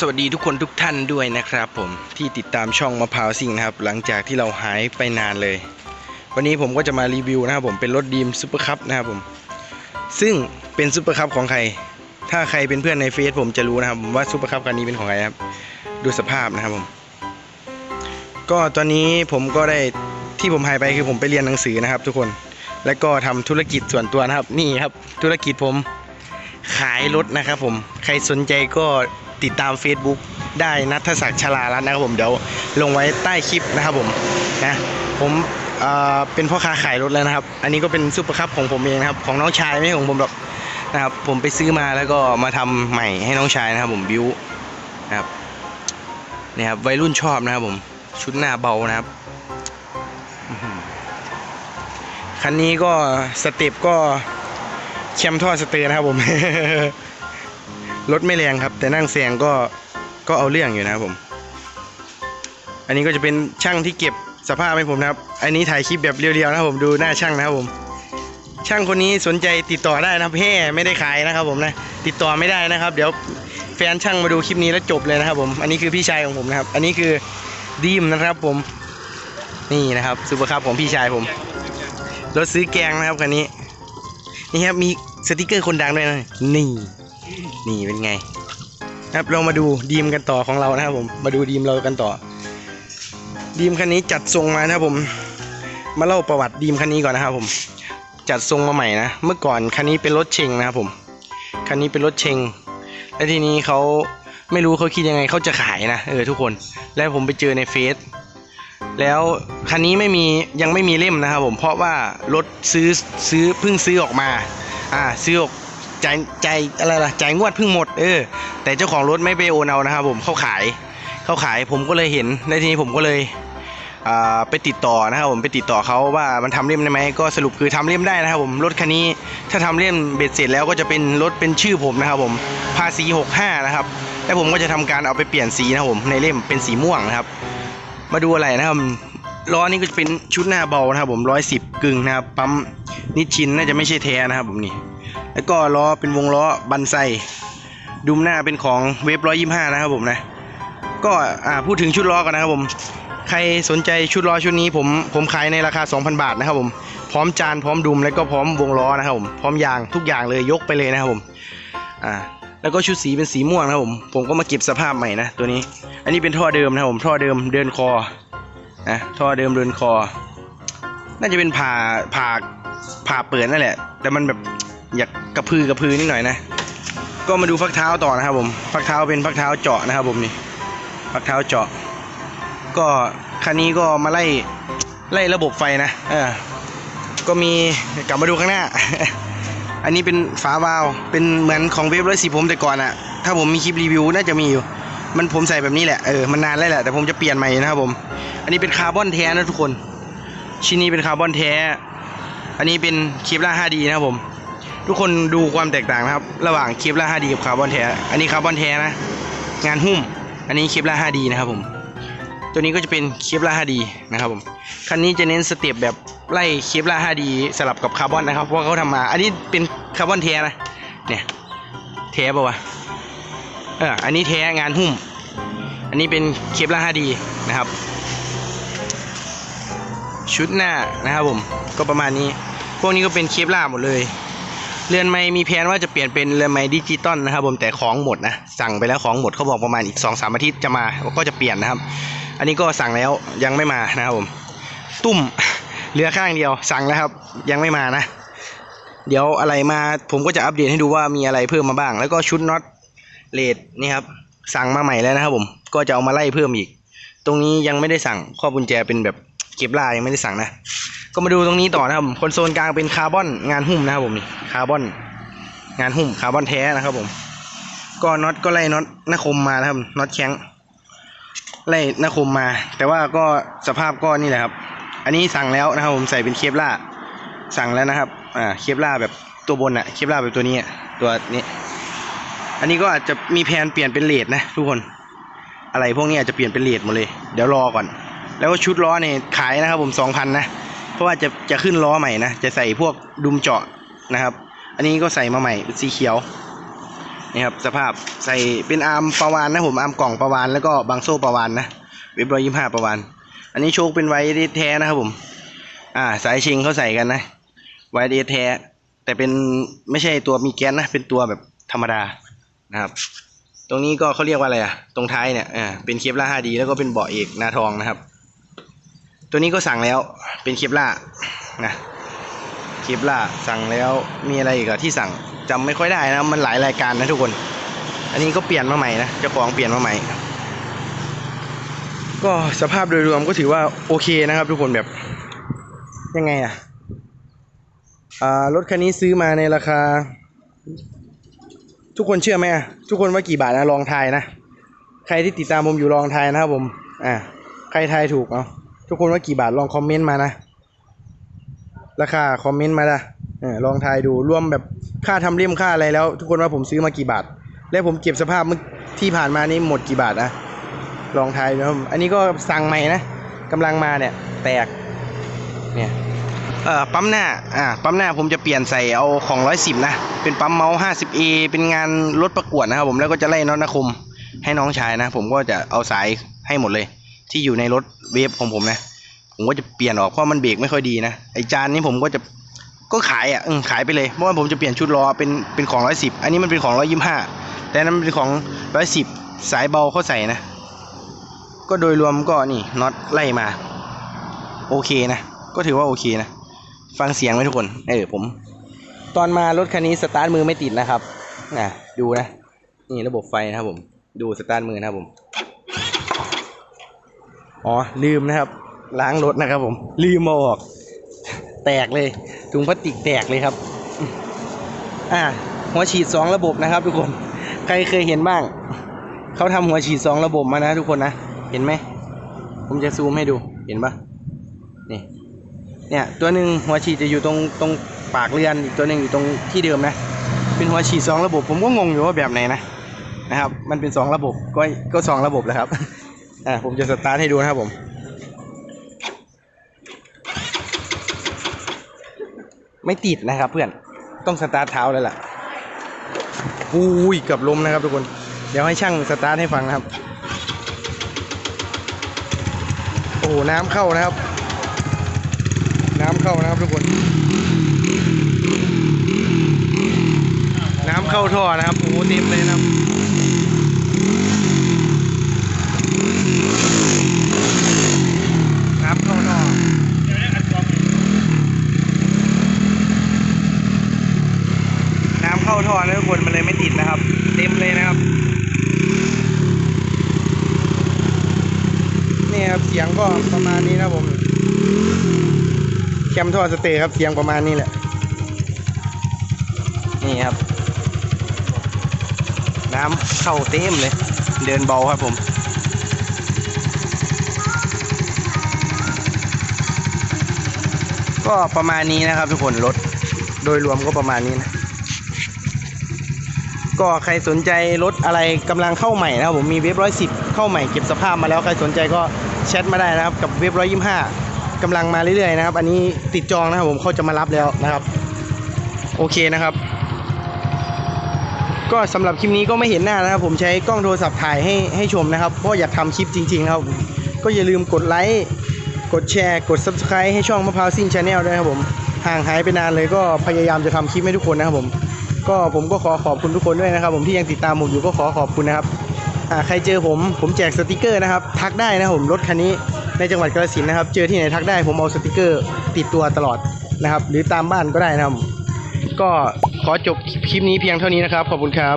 สวัสดีทุกคนทุกท่านด้วยนะครับผมที่ติดตามช่องมะพร้าวซิ่งนะครับ หลังจากที่เราหายไปนานเลย วันนี้ผมก็จะมารีวิวนะครับผมเป็นรถดีมซูเปอร์คัพนะครับผม ซึ่งเป็นซูเปอร์คัพของใคร ถ้าใครเป็นเพื่อนในเฟซผมจะรู้นะครับว่าซูเปอร์คัพคันนี้เป็นของใครนะครับ ดูสภาพนะครับผม ก็ตอนนี้ผมก็ได้ที่ผมหายไปคือผมไปเรียนหนังสือนะครับ ทุกคนแล้วก็ทำธุรกิจส่วนตัวนะครับ นี่ครับ ธุรกิจผมขายรถนะครับผมใครสนใจก็ ติดตาม Facebook ได้นัทศักดิ์ชลารัตน์นะครับผมเดี๋ยวลงไว้ใต้คลิปนะครับผมนะผมเอ่อเป็นพ่อค้าขายรถแล้วนะครับ อันนี้ก็เป็นซุปเปอร์คัพของผมเองนะครับของน้องชายไม่ใช่ของผมหรอกนะครับผมไปซื้อมาแล้วก็มาทำใหม่ให้น้องชายนะครับผมบิวนะครับเนี่ยครับวัยรุ่นชอบนะครับผมชุดหน้าเบานะครับคันนี้ก็สเต็ปก็แคมท่อสเตอร์นะครับผม รถไม่แรงครับ แต่นั่งแซงก็ก็เอาเรื่องอยู่นะครับผม อันนี้ก็จะเป็นช่างที่เก็บสภาพให้ผมนะครับ อันนี้ถ่ายคลิปแบบเรียวๆนะครับผมดูหน้าช่างนะครับผม ช่างคนนี้สนใจติดต่อได้นะครับแฮ่ไม่ได้ขายนะครับผมนะ ติดต่อไม่ได้นะครับ เดี๋ยวแฟนช่างมาดูคลิปนี้แล้วจบเลยนะครับผม อันนี้คือพี่ชายของผมนะครับ อันนี้คือดีมนะครับผม นี่นะครับซูเปอร์คัพของพี่ชายผม รถซื้อแกงนะครับคันนี้ นี่ครับมีสติกเกอร์คนดังด้วยนะ นี่ นี่เป็นไง ครับเรามาดูดีมกันต่อของเรานะครับผม มาดูดีมเรากันต่อ ดีมคันนี้จัดทรงมานะครับผม มาเล่าประวัติดีมคันนี้ก่อนนะครับผม จัดทรงมาใหม่นะ เมื่อก่อนคันนี้เป็นรถเชงนะครับผม คันนี้เป็นรถเชง และทีนี้เขาไม่รู้เขาคิดยังไงเขาจะขายนะเออทุกคน แล้วผมไปเจอในเฟซแล้วคันนี้ไม่มียังไม่มีเล่มนะครับผมเพราะว่ารถซื้อซื้อเพิ่งซื้อออกมาอ่าซื้อออก จ่ายจ่ายอะไรล่ะจ่ายงวดเพิ่งหมดเออแต่เจ้าของรถไม่ไปโอนเอานะครับผมเขาขายเขาขายผมก็เลยเห็นในทีนี้ผมก็เลยไปติดต่อนะครับผมไปติดต่อเขาว่ามันทำเล่มได้ไหมก็สรุปคือทำเล่มได้นะครับผมรถคันนี้ถ้าทำเล่มเบ็ดเสร็จแล้วก็จะเป็นรถเป็นชื่อผมนะครับผมภาษี65นะครับแล้วผมก็จะทำการเอาไปเปลี่ยนสีนะครับผมในเล่มเป็นสีม่วงนะครับ มาดูอะไรนะครับล้อนี่ก็จะเป็นชุดหน้าเบานะครับผมร้อยสิบกึ่งนะครับปั๊มนิชชินน่าจะไม่ใช่แท้นะครับผมนี่ แล้วก็ล้อเป็นวงล้อบันไซดุมหน้าเป็นของเวฟร้อยยี่ห้านะครับผมนะ ก็อ่าพูดถึงชุดล้อกันนะครับผม ใครสนใจชุดล้อชุดนี้ผมผมขายในราคา 2,000 บาทนะครับผม พร้อมจานพร้อมดุมแล้วก็พร้อมวงล้อนะครับผม พร้อมยางทุกอย่างเลยยกไปเลยนะครับผมอ่าแล้วก็ชุดสีเป็นสีม่วงนะครับผม ผมก็มาเก็บสภาพใหม่นะตัวนี้ อันนี้เป็นท่อเดิมนะครับผมท่อเดิมเดินคอนะท่อเดิมเดินคอ น่าจะเป็นผ่าผ่าผ่าเปิดนั่นแหละ แต่มันแบบอยาก กระพือกระพือนิดหน่อยนะ ก็มาดูฟักเท้าต่อนะครับผม ฟักเท้าเป็นฟักเท้าเจาะนะครับผมนี่ ฟักเท้าเจาะ ก็คันนี้ก็มาไล่ไล่ระบบไฟนะ เออ ก็มีกลับมาดูข้างหน้า อันนี้เป็นฝาวาลเป็นเหมือนของเวฟร้อยสิผมแต่ก่อนอะถ้าผมมีคลิปรีวิวน่าจะมีอยู่ มันผมใส่แบบนี้แหละ เออ มันนานแล้วแหละ แต่ผมจะเปลี่ยนใหม่นะครับผม อันนี้เป็นคาร์บอนแท้นะทุกคน ชิ้นนี้เป็นคาร์บอนแท้ อันนี้เป็นเคปล่า 5D นะครับผม ทุกคนดูความแตกต่างนะครับ ระหว่างเคปล่า 5D กับคาร์บอนแท้ อันนี้คาร์บอนแท้นะ งานหุ้ม อันนี้เคปล่า 5D นะครับผม ตัวนี้ก็จะเป็นเคปล่า 5D นะครับผม คันนี้จะเน้นสเต็ปแบบไล่เคปล่า 5D สลับกับคาร์บอนนะครับ เพราะเขาทำมา อันนี้เป็นคาร์บอนแท้นะ เนี่ย แท้ปะวะ เออ อันนี้แท้งานหุ้ม อันนี้เป็นเคปล่า 5D นะครับ ชุดหน้านะครับผม ก็ประมาณนี้ พวกนี้ก็เป็นเคปล่าหมดเลย เรือนไม้มีแผนว่าจะเปลี่ยนเป็นเรือนไม้ดิจิตอลนะครับผมแต่ของหมดนะสั่งไปแล้วของหมดเขาบอกประมาณอีก2อสามอาทิตย์จะมาก็จะเปลี่ยนนะครับ อันนี้ก็สั่งแล้วยังไม่มานะครับผมตุ้มเหลือข้างเดียวสั่งแล้วครับ ยังไม่มานะ เดี๋ยวอะไรมาผมก็จะอัปเดตให้ดูว่ามีอะไรเพิ่มมาบ้าง แล้วก็ชุดน็อตเลดนี่ครับสั่งมาใหม่แล้วนะครับผมก็จะเอามาไล่เพิ่มอีก ตรงนี้ยังไม่ได้สั่งข้อกุญแจเป็นแบบเก็บลายยังไม่ได้สั่งนะ ก็มาดูตรงนี้ต่อนะครับผมคอนโซลกลางเป็นคาร์บอนงานหุ้มนะครับผมนี่คาร์บอนงานหุ้มคาร์บอนแท้นะครับผม ก็น็อตก็ไล่น็อตหน้าคมมานะครับน็อตแข้งไล่หน้าคมมา แต่ว่าก็สภาพก็นี่แหละครับ อันนี้สั่งแล้วนะครับผมใส่เป็นเคปล่าสั่งแล้วนะครับอ่าเคปล่าแบบตัวบนอะเคปล่าแบบตัวนี้ตัวนี้ อันนี้ก็อาจจะมีแผนเปลี่ยนเป็นเลดนะทุกคน อะไรพวกนี้อาจจะเปลี่ยนเป็นเลดหมดเลย เดี๋ยวรอก่อน แล้วก็ชุดล้อเนี่ยขายนะครับผมสองพันนะ เพราะว่าจะจะขึ้นล้อใหม่นะ จะใส่พวกดุมเจาะนะครับ อันนี้ก็ใส่มาใหม่สีเขียวนี่ครับสภาพใส่เป็นอาร์มประวานนะผมอาร์มกล่องประวานแล้วก็บางโซ่ประวานนะเว็บร้อยยี่ห้าประวานอันนี้โชคเป็นไวเดแท้นะครับผม อ่าสายชิงเขาใส่กันนะไวเดแท้ แต่เป็นไม่ใช่ตัวมีแก๊สนะเป็นตัวแบบธรรมดานะครับ ตรงนี้ก็เขาเรียกว่าอะไรอะตรงท้ายเนี่ยอ่าเป็นเคปล่า 5D แล้วก็เป็นเบาะเอกนาทองนะครับ ตัวนี้ก็สั่งแล้วเป็นเคปล่านะเคปล่าสั่งแล้วมีอะไรอีกอะที่สั่งจำไม่ค่อยได้นะมันหลายรายการนะทุกคน อันนี้ก็เปลี่ยนมาใหม่นะเจ้าของเปลี่ยนมาใหม่ ก็สภาพโดยรวมก็ถือว่าโอเคนะครับทุกคนแบบยังไงอะอ่ารถคันนี้ซื้อมาในราคา ทุกคนเชื่อไหมอะทุกคนว่ากี่บาทนะลองทายนะ ใครที่ติดตามผมอยู่ลองทายนะครับผม อ่าใครทายถูกเอา ทุกคนว่ากี่บาทลองคอมเมนต์มานะ ราคาคอมเมนต์มาละลองทายดูรวมแบบค่าทำเล่มค่าอะไรแล้ว ทุกคนว่าผมซื้อมากี่บาท และผมเก็บสภาพเมื่อที่ผ่านมานี่หมดกี่บาทนะลองทายนะครับอันนี้ก็สั่งใหม่นะกำลังมาเนี่ย แตกเนี่ยเอ่อปั๊มหน้าอ่าปั๊มหน้าผมจะเปลี่ยนใส่เอาของร้อยสิบนะเป็นปั๊มเมาส์ 50A เอเป็นงานรถประกวดนะครับผมแล้วก็จะไล่น็อตนาคมให้น้องชายนะ ผมก็จะเอาสายให้หมดเลย ที่อยู่ในรถเวฟของผมนะ ผมก็จะเปลี่ยนออกเพราะมันเบรกไม่ค่อยดีนะไอจานนี้ผมก็จะก็ขายอะขายไปเลยเพราะว่าผมจะเปลี่ยนชุดล้อเป็นเป็นของร้อยสิบอันนี้มันเป็นของร้อยยี่ห้าแต่นั้นมันเป็นของร้อยสิบสายเบาเขาใส่นะ ก็โดยรวมก็นี่น็อตไล่มา โอเคนะ ก็ถือว่าโอเคนะ ฟังเสียงไหมทุกคนเออผม ตอนมารถคันนี้สตาร์ทมือไม่ติดนะครับนะดูนะ นี่ระบบไฟนะครับผม ดูสตาร์ทมือนะครับผม อ๋อลืมนะครับ ล้างรถนะครับผม ลืมมาออก แตกเลยถุงพลาสติกแตกเลยครับ อ่าหัวฉีดสองระบบนะครับ ทุกคนใครเคยเห็นบ้าง เขาทำหัวฉีดสองระบบมานะ ทุกคนนะเห็นไหมผมจะซูมให้ดูเห็นปะนี่เนี่ยตัวหนึ่งหัวฉีดจะอยู่ตรงตรงปากเรือนอีกตัวหนึ่งอยู่ตรงที่เดิมนะ เป็นหัวฉีดสองระบบ ผมก็งงอยู่ว่าแบบไหนนะนะครับ มันเป็นสองระบบก็ก็สองระบบแหละครับ อ่าผมจะสตาร์ทให้ดูนะครับผม ไม่ติดนะครับเพื่อนต้องสตาร์ทเท้าเลยล่ะอุ้ยเกับล้มนะครับทุกคน เดี๋ยวให้ช่างสตาร์ทให้ฟังนะครับ โอ้โหน้ำเข้านะครับ น้ำเข้านะครับทุกคน น้ำเข้าท่อนะครับ โอ้เต็มเลยนะครับ น้ำเข้าท่อ น้ำเข้า ท่อนะทุกคนมันเลยไม่ติดนะครับ เต็มเลยนะครับ นี่ครับเสียงก็ประมาณนี้นะผมแคมท่อสเตย์ครับเสียงประมาณนี้แหละ นี่ครับ น้ำเข้าเต็มเลย เดินเบาครับผมก็ประมาณนี้นะครับทุกคนรถโดยรวมก็ประมาณนี้นะ ก็ใครสนใจรถอะไรกำลังเข้าใหม่นะครับผมมีเว็บร้อยสิบเข้าใหม่เก็บสภาพมาแล้วใครสนใจก็แชทมาได้นะครับกับเว็บร้อยยี่ห้ากำลังมาเรื่อยๆนะครับ อันนี้ติดจองนะครับผมเขาจะมารับแล้วนะครับ โอเคนะครับ ก็สำหรับคลิปนี้ก็ไม่เห็นหน้านะครับ ผมใช้กล้องโทรศัพท์ถ่ายให้ให้ชมนะครับเพราะอยากทำคลิปจริงๆนะครับก็อย่าลืมกดไลค์กดแชร์กด subscribe ให้ช่องมะพร้าวซิ่งชาแนลด้วยครับผมห่างหายไปนานเลยก็พยายามจะทำคลิปให้ทุกคนนะครับผม ก็ผมก็ขอขอบคุณทุกคนด้วยนะครับ ผมที่ยังติดตามผมอยู่ก็ขอขอบคุณนะครับใครเจอผมผมแจกสติกเกอร์นะครับ ทักได้นะผมรถคันนี้ในจังหวัดกาฬสินนะครับ เจอที่ไหนทักได้ผมเอาสติกเกอร์ติดตัวตลอดนะครับ หรือตามบ้านก็ได้นะครับ ก็ขอจบคลิปนี้เพียงเท่านี้นะครับ ขอบคุณครับ